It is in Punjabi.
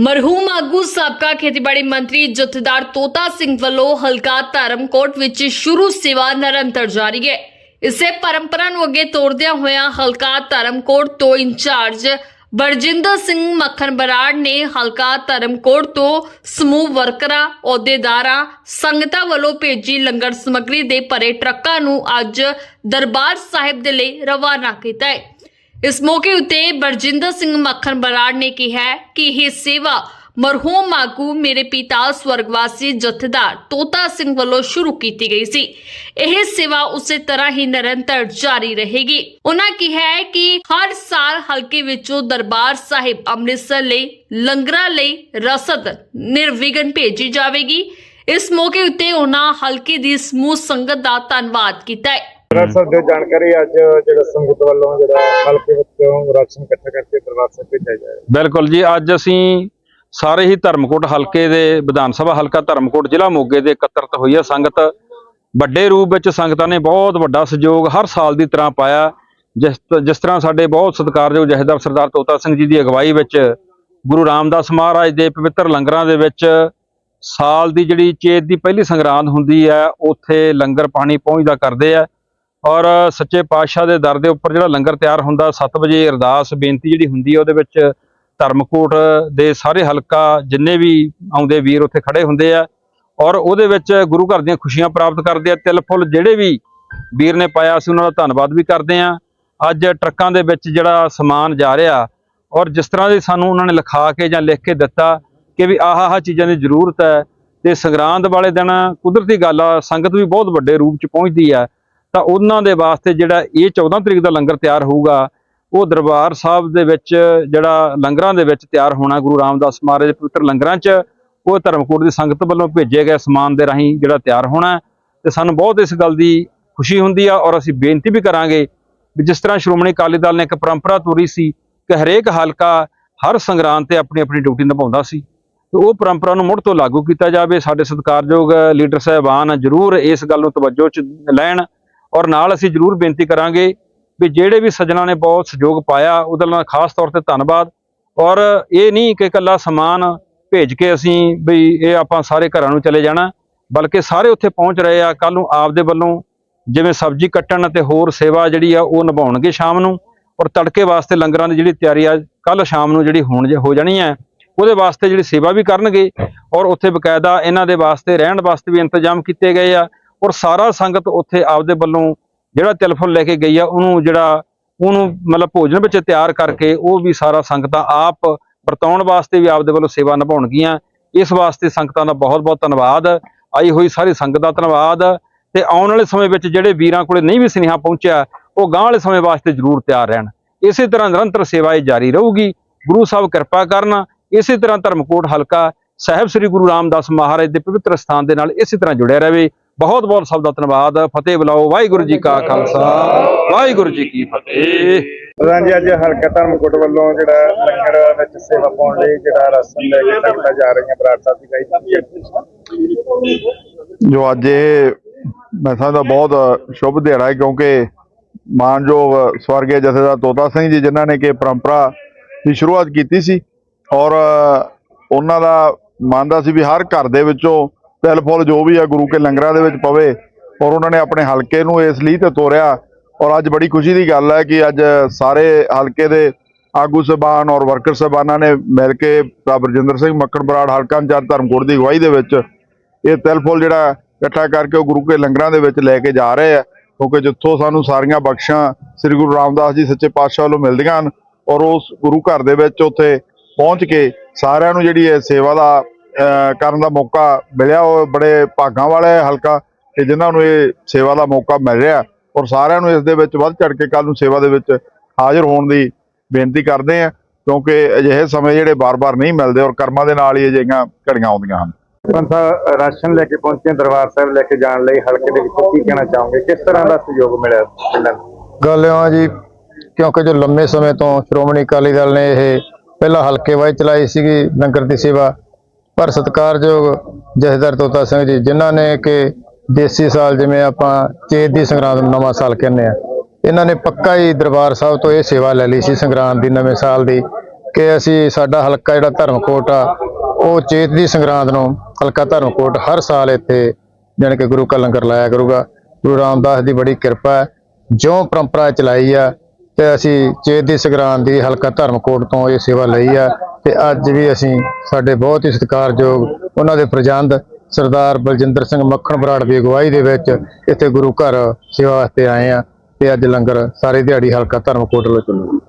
ਮਰਹੂਮ ਆਗੂ ਸਾਬਕਾ ਖੇਤੀਬਾੜੀ ਮੰਤਰੀ ਜਥੇਦਾਰ ਤੋਤਾ ਸਿੰਘ ਵੱਲੋਂ ਹਲਕਾ ਧਰਮਕੋਟ ਵਿੱਚ ਸ਼ੁਰੂ ਸੇਵਾ ਨਿਰੰਤਰ ਜਾਰੀ ਹੈ। ਇਸੇ ਪਰੰਪਰਾ ਨੂੰ ਅੱਗੇ ਤੋਰਦਿਆਂ ਹੋਇਆਂ ਹਲਕਾ ਧਰਮਕੋਟ ਤੋਂ ਇੰਚਾਰਜ ਬਰਜਿੰਦਰ ਸਿੰਘ ਮੱਖਣ ਬਰਾੜ ਨੇ ਹਲਕਾ ਧਰਮਕੋਟ ਤੋਂ ਸਮੂਹ ਵਰਕਰਾਂ, ਅਹੁਦੇਦਾਰਾਂ, ਸੰਗਤਾਂ ਵੱਲੋਂ ਭੇਜੀ ਲੰਗਰ ਸਮੱਗਰੀ ਦੇ ਭਰੇ ਟਰੱਕਾਂ ਨੂੰ ਅੱਜ ਦਰਬਾਰ ਸਾਹਿਬ ਦੇ ਲਈ ਰਵਾਨਾ ਕੀਤਾ ਹੈ। ਇਸ ਮੌਕੇ ਉਤੇ ਬਰਜਿੰਦਰ ਸਿੰਘ ਮੱਖਣ ਬਰਾੜ ਨੇ ਕਿਹਾ ਕਿ ਇਹ ਸੇਵਾ ਮਰਹੂਮ ਆਗੂ ਮੇਰੇ ਪਿਤਾ ਸਵਰਗਵਾਸੀ ਜਥੇਦਾਰ ਤੋਤਾ ਸਿੰਘ ਵੱਲੋਂ ਸ਼ੁਰੂ ਕੀਤੀ ਗਈ ਸੀ। ਇਹ ਸੇਵਾ ਉਸੇ ਤਰ੍ਹਾਂ ਹੀ ਨਿਰੰਤਰ ਜਾਰੀ ਰਹੇਗੀ। ਉਹਨਾਂ ਕਿਹਾ ਹੈ ਕਿ ਹਰ ਸਾਲ ਹਲਕੇ ਵਿੱਚੋਂ ਦਰਬਾਰ ਸਾਹਿਬ ਅੰਮ੍ਰਿਤਸਰ ਲਈ, ਲੰਗਰਾਂ ਲਈ ਰਸਦ ਨਿਰਵਿਘਨ ਭੇਜੀ ਜਾਵੇਗੀ। ਇਸ ਮੌਕੇ ਉੱਤੇ ਉਹਨਾਂ ਹਲਕੇ ਦੀ ਸਮੂਹ ਸੰਗਤ ਦਾ ਧੰਨਵਾਦ ਕੀਤਾ ਹੈ। ਡਾਕਟਰ ਸਾਹਿਬ ਦੀ ਜਾਣਕਾਰੀ ਅੱਜ ਜਿਹੜਾ ਸੰਗਤ ਵੱਲੋਂ ਜਿਹੜਾ ਹਲਕੇ ਵਿੱਚੋਂ ਰਾਸ਼ਨ ਇਕੱਠਾ ਕਰਕੇ ਦਰਬਾਰ ਸਾਹਿਬ ਭੇਜਿਆ ਜਾਏਗਾ ਬਿਲਕੁਲ ਜੀ, ਅੱਜ ਅਸੀਂ ਸਾਰੇ ਹੀ ਧਰਮਕੋਟ ਹਲਕੇ ਦੇ, ਵਿਧਾਨ ਸਭਾ ਹਲਕਾ ਧਰਮਕੋਟ ਜ਼ਿਲ੍ਹਾ ਮੋਗੇ ਦੇ ਇਕੱਤਰਤ ਹੋਈ ਹੈ ਸੰਗਤ। ਵੱਡੇ ਰੂਪ ਵਿੱਚ ਸੰਗਤਾਂ ਨੇ ਬਹੁਤ ਵੱਡਾ ਸਹਿਯੋਗ ਹਰ ਸਾਲ ਦੀ ਤਰ੍ਹਾਂ ਪਾਇਆ। ਜਿਸ ਜਿਸ ਤਰ੍ਹਾਂ ਸਾਡੇ ਬਹੁਤ ਸਤਿਕਾਰਯੋਗ ਜਹੇਦਾਰ ਸਰਦਾਰ ਤੋਤਾ ਸਿੰਘ ਜੀ ਦੀ ਅਗਵਾਈ ਵਿੱਚ ਗੁਰੂ ਰਾਮਦਾਸ ਮਹਾਰਾਜ ਦੇ ਪਵਿੱਤਰ ਲੰਗਰਾਂ ਦੇ ਵਿੱਚ ਸਾਲ ਦੀ ਜਿਹੜੀ ਚੇਤ ਦੀ ਪਹਿਲੀ ਸੰਗਰਾਂਦ ਹੁੰਦੀ ਹੈ, ਉੱਥੇ ਲੰਗਰ ਪਾਣੀ ਪਹੁੰਚਦਾ ਕਰਦੇ ਆ। ਔਰ ਸੱਚੇ ਪਾਤਸ਼ਾਹ ਦੇ ਦਰ ਦੇ ਉੱਪਰ ਜਿਹੜਾ ਲੰਗਰ ਤਿਆਰ ਹੁੰਦਾ 7 ਵਜੇ ਅਰਦਾਸ, ਬੇਨਤੀ ਜਿਹੜੀ ਹੁੰਦੀ ਹੈ ਉਹਦੇ ਵਿੱਚ ਧਰਮਕੋਟ ਦੇ ਸਾਰੇ ਹਲਕਾ ਜਿੰਨੇ ਵੀ ਆਉਂਦੇ ਵੀਰ ਉੱਥੇ ਖੜੇ ਹੁੰਦੇ ਆ ਔਰ ਉਹਦੇ ਵਿੱਚ ਗੁਰੂ ਘਰ ਦੀਆਂ ਖੁਸ਼ੀਆਂ ਪ੍ਰਾਪਤ ਕਰਦੇ ਆ। ਤਿਲ ਫੁੱਲ ਜਿਹੜੇ ਵੀ ਵੀਰ ਨੇ ਪਾਇਆ ਅਸੀਂ ਉਹਨਾਂ ਦਾ ਧੰਨਵਾਦ ਵੀ ਕਰਦੇ ਆ। ਅੱਜ ਟਰੱਕਾਂ ਦੇ ਵਿੱਚ ਜਿਹੜਾ ਸਮਾਨ ਜਾ ਰਿਹਾ ਔਰ ਜਿਸ ਤਰ੍ਹਾਂ ਦੇ ਸਾਨੂੰ ਉਹਨਾਂ ਨੇ ਲਿਖਾ ਕੇ ਜਾਂ ਲਿਖ ਕੇ ਦਿੱਤਾ ਕਿ ਵੀ ਆਹ ਆਹ ਚੀਜ਼ਾਂ ਦੀ ਜ਼ਰੂਰਤ ਹੈ ਤੇ ਸੰਗਰਾਂਦ ਵਾਲੇ ਦਿਨ ਕੁਦਰਤੀ ਗੱਲ ਆ, ਸੰਗਤ ਵੀ ਬਹੁਤ ਵੱਡੇ ਰੂਪ ਚ ਪਹੁੰਚਦੀ ਆ। ਤਾਂ ਉਹਨਾਂ ਦੇ ਵਾਸਤੇ ਜਿਹੜਾ ਇਹ 14 ਤਰੀਕ ਦਾ ਲੰਗਰ ਤਿਆਰ ਹੋਊਗਾ, ਉਹ ਦਰਬਾਰ ਸਾਹਿਬ ਦੇ ਵਿੱਚ ਜਿਹੜਾ ਲੰਗਰਾਂ ਦੇ ਵਿੱਚ ਤਿਆਰ ਹੋਣਾ, ਗੁਰੂ ਰਾਮਦਾਸ ਮਹਾਰਾਜ ਦੇ ਪਵਿੱਤਰ ਲੰਗਰਾਂ 'ਚ, ਉਹ ਧਰਮਕੋਟ ਦੀ ਸੰਗਤ ਵੱਲੋਂ ਭੇਜੇ ਗਏ ਸਮਾਨ ਦੇ ਰਾਹੀਂ ਜਿਹੜਾ ਤਿਆਰ ਹੋਣਾ ਹੈ। ਤੇ ਸਾਨੂੰ ਬਹੁਤ ਇਸ ਗੱਲ ਦੀ ਖੁਸ਼ੀ ਹੁੰਦੀ ਆ ਔਰ ਅਸੀਂ ਬੇਨਤੀ ਵੀ ਕਰਾਂਗੇ ਵੀ ਜਿਸ ਤਰ੍ਹਾਂ ਸ਼੍ਰੋਮਣੀ ਅਕਾਲੀ ਦਲ ਨੇ ਇੱਕ ਪਰੰਪਰਾ ਤੋਰੀ ਸੀ ਕਿ ਹਰੇਕ ਹਲਕਾ ਹਰ ਸੰਗਰਾਂਦ ਤੇ ਆਪਣੀ ਆਪਣੀ ਡਿਊਟੀ ਨਿਭਾਉਂਦਾ ਸੀ। ਤੇ ਉਹ ਪਰੰਪਰਾ ਨੂੰ ਮੁੜ ਤੋਂ ਲਾਗੂ ਕੀਤਾ ਜਾਵੇ। ਸਾਡੇ ਸਤਿਕਾਰਯੋਗ ਲੀਡਰ ਸਾਹਿਬਾਨ ਜ਼ਰੂਰ ਇਸ ਗੱਲ ਨੂੰ ਤਵੱਜੋ 'ਚ ਲੈਣ ਔਰ ਨਾਲ ਅਸੀਂ ਜ਼ਰੂਰ ਬੇਨਤੀ ਕਰਾਂਗੇ ਵੀ ਜਿਹੜੇ ਵੀ ਸੱਜਣਾ ਨੇ ਬਹੁਤ ਸਹਿਯੋਗ ਪਾਇਆ, ਉਹਦੇ ਨਾਲ ਖਾਸ ਤੌਰ ਤੇ ਧੰਨਵਾਦ। ਔਰ ਇਹ ਨਹੀਂ ਕਿ ਇਕੱਲਾ ਸਮਾਨ ਭੇਜ ਕੇ ਅਸੀਂ ਵੀ ਇਹ ਆਪਾਂ ਸਾਰੇ ਘਰਾਂ ਨੂੰ ਚਲੇ ਜਾਣਾ, ਬਲਕਿ ਸਾਰੇ ਉੱਥੇ ਪਹੁੰਚ ਰਹੇ ਆ ਕੱਲ ਨੂੰ ਆਪ ਦੇ ਵੱਲੋਂ ਜਿਵੇਂ ਸਬਜ਼ੀ ਕੱਟਣ ਅਤੇ ਹੋਰ ਸੇਵਾ ਜਿਹੜੀ ਆ, ਉਹ ਨਿਭਾਉਣਗੇ ਸ਼ਾਮ ਨੂੰ। ਔਰ ਤੜਕੇ ਵਾਸਤੇ ਲੰਗਰਾਂ ਦੀ ਜਿਹੜੀ ਤਿਆਰੀ ਆ ਕੱਲ ਸ਼ਾਮ ਨੂੰ ਜਿਹੜੀ ਹੋਣ ਜੇ ਹੋ ਜਾਣੀ ਹੈ ਉਹਦੇ ਵਾਸਤੇ ਜਿਹੜੀ ਸੇਵਾ ਵੀ ਕਰਨਗੇ। ਔਰ ਉੱਥੇ ਬਕਾਇਦਾ ਇਹਨਾਂ ਦੇ ਵਾਸਤੇ, ਰਹਿਣ ਵਾਸਤੇ ਵੀ ਇੰਤਜ਼ਾਮ ਕੀਤੇ ਗਏ ਆ। ਔਰ ਸਾਰਾ ਸੰਗਤ ਉੱਥੇ ਆਪਦੇ ਵੱਲੋਂ ਜਿਹੜਾ ਤਿਲਫੁਲ ਲੈ ਕੇ ਗਈ ਆ, ਉਹਨੂੰ ਜਿਹੜਾ ਉਹਨੂੰ ਮਤਲਬ ਭੋਜਨ ਵਿੱਚ ਤਿਆਰ ਕਰਕੇ ਉਹ ਵੀ ਸਾਰਾ ਸੰਗਤਾਂ ਆਪ ਵਰਤਾਉਣ ਵਾਸਤੇ ਵੀ ਆਪਦੇ ਵੱਲੋਂ ਸੇਵਾ ਨਿਭਾਉਣਗੀਆਂ। ਇਸ ਵਾਸਤੇ ਸੰਗਤਾਂ ਦਾ ਬਹੁਤ ਬਹੁਤ ਧੰਨਵਾਦ। ਆਈ ਹੋਈ ਸਾਰੀ ਸੰਗਤ ਦਾ ਧੰਨਵਾਦ। ਤੇ ਆਉਣ ਵਾਲੇ ਸਮੇਂ ਵਿੱਚ ਜਿਹੜੇ ਵੀਰਾਂ ਕੋਲੇ ਨਹੀਂ ਵੀ ਸੁਨੇਹਾ ਪਹੁੰਚਿਆ, ਉਹ ਗਾਂ ਵਾਲੇ ਸਮੇਂ ਵਾਸਤੇ ਜ਼ਰੂਰ ਤਿਆਰ ਰਹਿਣ। ਇਸੇ ਤਰ੍ਹਾਂ ਨਿਰੰਤਰ ਸੇਵਾ ਇਹ ਜਾਰੀ ਰਹੂਗੀ। ਗੁਰੂ ਸਾਹਿਬ ਕਿਰਪਾ ਕਰਨ। ਇਸੇ ਤਰ੍ਹਾਂ ਧਰਮਕੋਟ ਹਲਕਾ ਸਾਹਿਬ ਸ੍ਰੀ ਗੁਰੂ ਰਾਮਦਾਸ ਮਹਾਰਾਜ ਦੇ ਪਵਿੱਤਰ ਸਥਾਨ ਦੇ ਨਾਲ ਇਸੇ ਤਰ੍ਹਾਂ ਜੁੜਿਆ ਰਹੇ। ਬਹੁਤ ਬਹੁਤ ਸਭ ਦਾ ਧੰਨਵਾਦ। ਫਤਿਹ ਬੁਲਾਓ। ਵਾਹਿਗੁਰੂ ਜੀ ਕਾ ਖਾਲਸਾ। ਵਾਹਿਗੁਰੂ ਜੀ ਕੀ ਫਤਿਹ। ਜੀ ਅੱਜ ਹਲਕਾ ਧਰਮਕੋਟ ਵੱਲੋਂ ਜਿਹੜਾ ਲੰਗਰ ਵਿੱਚ ਸੇਵਾ ਪਾਉਣ ਲਈ ਜਿਹੜਾ ਰਾਸ਼ਨ ਲੈ ਕੇ ਸੰਗਤਾਂ ਜਾ ਰਹੀਆਂ ਬਰਾੜ ਸਾਹਿਬ ਦੀ ਗਾਈ ਜੋ ਅੱਜ ਇਹ ਮੈਂ ਸਮਝਦਾ ਬਹੁਤ ਸ਼ੁਭ ਦਿਹਾੜਾ ਹੈ ਕਿਉਂਕਿ ਮਾਨਯੋਗ ਸਵਰਗੀ ਜਥੇਦਾਰ ਤੋਤਾ ਸਿੰਘ ਜੀ ਜਿਨ੍ਹਾਂ ਨੇ ਕਿ ਪਰੰਪਰਾ ਦੀ ਸ਼ੁਰੂਆਤ ਕੀਤੀ ਸੀ ਔਰ ਉਹਨਾਂ ਦਾ ਮੰਨਦਾ ਸੀ ਵੀ ਹਰ ਘਰ ਦੇ ਵਿੱਚੋਂ ਤਿਲ ਫੁੱਲ ਜੋ ਵੀ ਆ ਗੁਰੂ ਕੇ ਲੰਗਰਾਂ ਦੇ ਵਿੱਚ ਪਵੇ ਔਰ ਉਹਨਾਂ ਨੇ ਆਪਣੇ ਹਲਕੇ ਨੂੰ ਇਸ ਲਈ ਤੇ ਤੋਰਿਆ ਔਰ ਅੱਜ ਬੜੀ ਖੁਸ਼ੀ ਦੀ ਗੱਲ ਹੈ ਕਿ ਅੱਜ ਸਾਰੇ ਹਲਕੇ ਦੇ ਆਗੂ ਸਹਿਬਾਨ ਔਰ ਵਰਕਰ ਸਹਿਬਾਨਾਂ ਨੇ ਮਿਲ ਕੇ ਤਾਂ ਬਰਜਿੰਦਰ ਸਿੰਘ ਮੱਕੜ ਬਰਾੜ, ਹਲਕਾ ਇੰਚਾਰਜ ਧਰਮਕੋਟ ਦੀ ਅਗਵਾਈ ਦੇ ਵਿੱਚ ਇਹ ਤਿਲ ਫੁੱਲ ਜਿਹੜਾ ਇਕੱਠਾ ਕਰਕੇ ਉਹ ਗੁਰੂ ਕੇ ਲੰਗਰਾਂ ਦੇ ਵਿੱਚ ਲੈ ਕੇ ਜਾ ਰਹੇ ਆ, ਕਿਉਂਕਿ ਜਿੱਥੋਂ ਸਾਨੂੰ ਸਾਰੀਆਂ ਬਖਸ਼ਾਂ ਸ੍ਰੀ ਗੁਰੂ ਰਾਮਦਾਸ ਜੀ ਸੱਚੇ ਪਾਤਸ਼ਾਹ ਵੱਲੋਂ ਮਿਲਦੀਆਂ ਹਨ ਔਰ ਉਸ ਗੁਰੂ ਘਰ ਦੇ ਵਿੱਚ ਉੱਥੇ ਪਹੁੰਚ ਕੇ ਸਾਰਿਆਂ ਨੂੰ ਜਿਹੜੀ ਇਹ ਸੇਵਾ ਦਾ ਕਰਨ ਦਾ ਮੌਕਾ ਮਿਲਿਆ। ਉਹ ਬੜੇ ਭਾਗਾਂ ਵਾਲੇ ਹਲਕਾ ਕਿ ਜਿਨ੍ਹਾਂ ਨੂੰ ਇਹ ਸੇਵਾ ਦਾ ਮੌਕਾ ਮਿਲ ਰਿਹਾ ਔਰ ਸਾਰਿਆਂ ਨੂੰ ਇਸ ਦੇ ਵਿੱਚ ਵੱਧ ਚੜ ਕੇ ਕੱਲ ਨੂੰ ਸੇਵਾ ਦੇ ਵਿੱਚ ਹਾਜ਼ਰ ਹੋਣ ਦੀ ਬੇਨਤੀ ਕਰਦੇ ਆ ਕਿਉਂਕਿ ਅਜਿਹੇ ਸਮੇਂ ਜਿਹੜੇ ਬਾਰ-ਬਾਰ ਨਹੀਂ ਮਿਲਦੇ ਔਰ ਕਰਮਾਂ ਦੇ ਨਾਲ ਹੀ ਅਜਿਹੀਆਂ ਘੜੀਆਂ ਆਉਂਦੀਆਂ ਹਨ। ਪੰਥਾ ਰਾਸ਼ਨ ਲੈ ਕੇ ਪਹੁੰਚੇ ਦਰਬਾਰ ਸਾਹਿਬ ਲੈ ਕੇ ਜਾਣ ਲਈ ਹਲਕੇ ਦੇ ਵਿੱਚ ਕੀ ਕਹਿਣਾ ਚਾਹੋਗੇ? ਕਿਸ ਤਰ੍ਹਾਂ ਦਾ ਸਹਿਯੋਗ ਮਿਲਿਆ ਪਿੰਡਾਂ ਗੱਲ ਇਹ ਆ ਜੀ ਕਿਉਂਕਿ ਜੋ ਲੰਮੇ ਸਮੇਂ ਤੋਂ ਸ਼੍ਰੋਮਣੀ ਅਕਾਲੀ ਦਲ ਨੇ ਇਹ ਪਹਿਲਾਂ ਹਲਕੇ ਵਾਈ ਚਲਾਈ ਸੀਗੀ ਲੰਗਰ ਦੀ ਸੇਵਾ ਪਰ ਸਤਿਕਾਰਯੋਗ ਜਥੇਦਾਰ ਤੋਤਾ ਸਿੰਘ ਜੀ, ਜਿਨ੍ਹਾਂ ਨੇ ਕਿ ਦੇਸੀ ਸਾਲ ਜਿਵੇਂ ਆਪਾਂ ਚੇਤ ਦੀ ਸੰਗਰਾਂਦ ਨੂੰ ਨਵਾਂ ਸਾਲ ਕਹਿੰਦੇ ਆ, ਇਹਨਾਂ ਨੇ ਪੱਕਾ ਹੀ ਦਰਬਾਰ ਸਾਹਿਬ ਤੋਂ ਇਹ ਸੇਵਾ ਲੈ ਲਈ ਸੀ ਸੰਗਰਾਂਦ ਦੀ, ਨਵੇਂ ਸਾਲ ਦੀ, ਕਿ ਅਸੀਂ ਸਾਡਾ ਹਲਕਾ ਜਿਹੜਾ ਧਰਮਕੋਟ ਆ, ਉਹ ਚੇਤ ਦੀ ਸੰਗਰਾਂਦ ਨੂੰ ਹਲਕਾ ਧਰਮਕੋਟ ਹਰ ਸਾਲ ਇੱਥੇ ਜਾਣੀ ਕਿ ਗੁਰੂ ਕਾ ਲੰਗਰ ਲਾਇਆ ਕਰੂਗਾ। ਗੁਰੂ ਰਾਮਦਾਸ ਦੀ ਬੜੀ ਕਿਰਪਾ ਹੈ, ਜਿਉਂ ਪਰੰਪਰਾ ਚਲਾਈ ਆ, ਤੇ ਅਸੀਂ ਚੇਤ ਦੀ ਸੰਗਰਾਂਦ ਦੀ ਹਲਕਾ ਧਰਮਕੋਟ ਤੋਂ ਇਹ ਸੇਵਾ ਲਈ ਆ ਤੇ ਅੱਜ ਵੀ ਅਸੀਂ ਸਾਡੇ ਬਹੁਤ ਹੀ ਸਤਿਕਾਰਯੋਗ ਉਹਨਾਂ ਦੇ ਪ੍ਰਜੰਦ ਸਰਦਾਰ ਬਲਜਿੰਦਰ ਸਿੰਘ ਮੱਖਣ ਬਰਾੜ ਦੀ ਅਗਵਾਈ ਦੇ ਵਿੱਚ ਇੱਥੇ ਗੁਰੂ ਘਰ ਸੇਵਾ ਵਾਸਤੇ ਆਏ ਆ ਤੇ ਅੱਜ ਲੰਗਰ ਸਾਰੀ ਦਿਹਾੜੀ ਹਲਕਾ ਧਰਮਕੋਟ ਵੱਲੋਂ ਚੱਲੂ